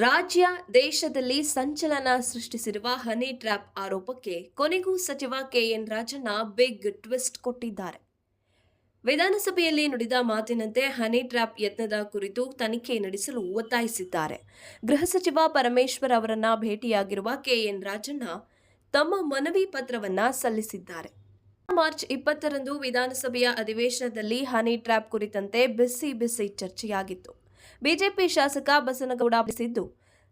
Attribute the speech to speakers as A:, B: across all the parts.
A: ರಾಜ್ಯ, ದೇಶದಲ್ಲಿ ಸಂಚಲನ ಸೃಷ್ಟಿಸಿರುವ ಹನಿ ಟ್ರ್ಯಾಪ್ ಆರೋಪಕ್ಕೆ ಕೊನೆಗೂ ಸಚಿವ ಕೆಎನ್ ರಾಜಣ್ಣ ಬಿಗ್ ಟ್ವಿಸ್ಟ್ ಕೊಟ್ಟಿದ್ದಾರೆ. ವಿಧಾನಸಭೆಯಲ್ಲಿ ನುಡಿದ ಮಾತಿನಂತೆ ಹನಿ ಟ್ರ್ಯಾಪ್ ಯತ್ನದ ಕುರಿತು ತನಿಖೆ ನಡೆಸಲು ಒತ್ತಾಯಿಸಿದ್ದಾರೆ. ಗೃಹ ಸಚಿವ ಪರಮೇಶ್ವರ್ ಅವರನ್ನ ಭೇಟಿಯಾಗಿರುವ ಕೆಎನ್ ರಾಜಣ್ಣ ತಮ್ಮ ಮನವಿ ಪತ್ರವನ್ನ ಸಲ್ಲಿಸಿದ್ದಾರೆ. ಮಾರ್ಚ್ ಇಪ್ಪತ್ತರಂದು ವಿಧಾನಸಭೆಯ ಅಧಿವೇಶನದಲ್ಲಿ ಹನಿ ಟ್ರ್ಯಾಪ್ ಕುರಿತಂತೆ ಬಿಸಿ ಬಿಸಿ ಚರ್ಚೆಯಾಗಿತ್ತು. ಬಿಜೆಪಿ ಶಾಸಕ ಬಸನಗೌಡ ಬಿಸಿದ್ದು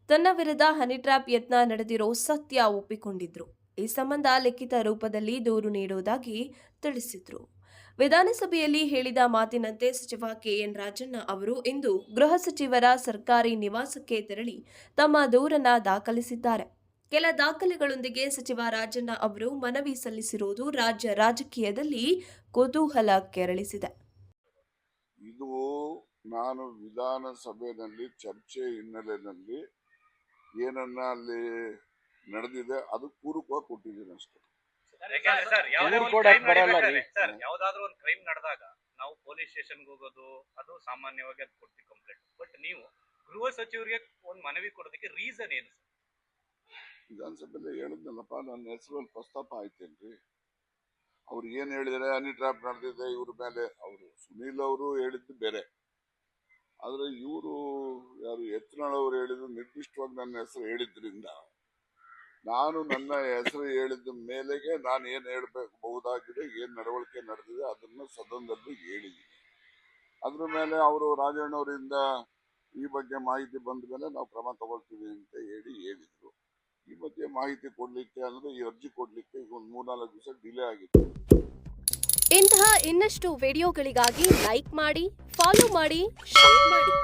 A: ತನ್ನ ವಿರುದ್ಧ ಹನಿ ಟ್ರ್ಯಾಪ್ ಯತ್ನ ನಡೆದಿರೋ ಸತ್ಯ ಒಪ್ಪಿಕೊಂಡಿದ್ರು. ಈ ಸಂಬಂಧ ಲಿಖಿತ ರೂಪದಲ್ಲಿ ದೂರು ನೀಡುವುದಾಗಿ ತಿಳಿಸಿದ್ರು. ವಿಧಾನಸಭೆಯಲ್ಲಿ ಹೇಳಿದ ಮಾತಿನಂತೆ ಸಚಿವ ಕೆಎನ್ ರಾಜಣ್ಣ ಅವರು ಇಂದು ಗೃಹ ಸಚಿವರ ಸರ್ಕಾರಿ ನಿವಾಸಕ್ಕೆ ತೆರಳಿ ತಮ್ಮ ದೂರನ್ನ ದಾಖಲಿಸಿದ್ದಾರೆ. ಕೆಲ ದಾಖಲೆಗಳೊಂದಿಗೆ ಸಚಿವ ರಾಜಣ್ಣ ಅವರು ಮನವಿ ಸಲ್ಲಿಸಿರುವುದು ರಾಜ್ಯ ರಾಜಕೀಯದಲ್ಲಿ ಕುತೂಹಲ ಕೆರಳಿಸಿದೆ.
B: ಇದು ನಾನು ವಿಧಾನಸಭೆಯಲ್ಲಿ ಚರ್ಚೆ ಹಿನ್ನೆಲೆಯಲ್ಲಿ ಏನನ್ನ ಅಲ್ಲಿ ನಡೆದಿದೆ ಅದು ಪೂರಕವಾಗಿ ಕೊಟ್ಟಿದ್ದೀನಿ ಅಷ್ಟೇ.
C: ಯಾವ್ದಾದ್ರು ಒಂದು ಕ್ರೈಮ್ ನಡೆದಾಗ ನಾವು ಪೊಲೀಸ್ ಸ್ಟೇಷನ್ಗೆ ಹೋಗೋದು ಅದು ಸಾಮಾನ್ಯವಾಗಿ ಅದು ಕೊಡ್ತೀವಿ ಕಂಪ್ಲೇಂಟ್ ಬಟ್ ನೀವು ಗೃಹ ಸಚಿವರಿಗೆ ಒಂದು ಮನವಿ ಕೊಡೋದಕ್ಕೆ ರೀಸನ್ ಏನು ಸರ್?
B: ವಿಧಾನಸಭೆಯಲ್ಲಿ ಹೇಳಿದ್ನಲ್ಲಪ್ಪ ನನ್ನ ಹೆಸರಲ್ಲಿ ಪ್ರಸ್ತಾಪ ಆಯ್ತೇನ್ರಿ ಅವ್ರು ಏನ್ ಹೇಳಿದ್ರೆ ಹನಿ ಟ್ರ್ಯಾಪ್ ನಡೆದಿದೆ ಇವ್ರ ಮೇಲೆ ಅವರು ಸುನೀಲ್ ಅವರು ಹೇಳಿದ್ದು ಬೇರೆ. ಆದ್ರೆ ಇವರು ಯಾರು ಎತ್ತನಾಳವರು ಹೇಳಿದ್ರು ನಿರ್ದಿಷ್ಟವಾಗಿ ನನ್ನ ಹೆಸರು ಹೇಳಿದ್ರಿಂದ ನಾನು ನನ್ನ ಹೆಸರು ಹೇಳಿದ ಮೇಲೆಗೆ ನಾನು ಏನ್ ಹೇಳ್ಬಹುದಾಗಿದೆ ಏನು ನಡವಳಿಕೆ ನಡೆದಿದೆ ಅದನ್ನು ಸದನದಲ್ಲಿ ಹೇಳಿದ್ದೀನಿ. ಅದ್ರ ಮೇಲೆ ಅವರು ರಾಜಣ್ಣವರಿಂದ ಈ ಬಗ್ಗೆ ಮಾಹಿತಿ ಬಂದ ಮೇಲೆ ನಾವು ಕ್ರಮ ತಗೊಳ್ತೀವಿ ಅಂತ ಹೇಳಿ ಹೇಳಿದ್ರು. ಈ ಬಗ್ಗೆ ಮಾಹಿತಿ ಕೊಡ್ಲಿಕ್ಕೆ ಅಂದ್ರೆ ಈ ಅರ್ಜಿ ಕೊಡ್ಲಿಕ್ಕೆ ಈಗ ಒಂದು ಮೂರ್ನಾಲ್ಕು ದಿವಸ ಡಿಲೇ ಆಗಿತ್ತು
A: ಇಂತಹ ಇನ್ನಷ್ಟು ವಿಡಿಯೋಗಳಿಗಾಗಿ ಲೈಕ್ ಮಾಡಿ ಫಾಲೋ ಮಾಡಿ ಶೇರ್ ಮಾಡಿ.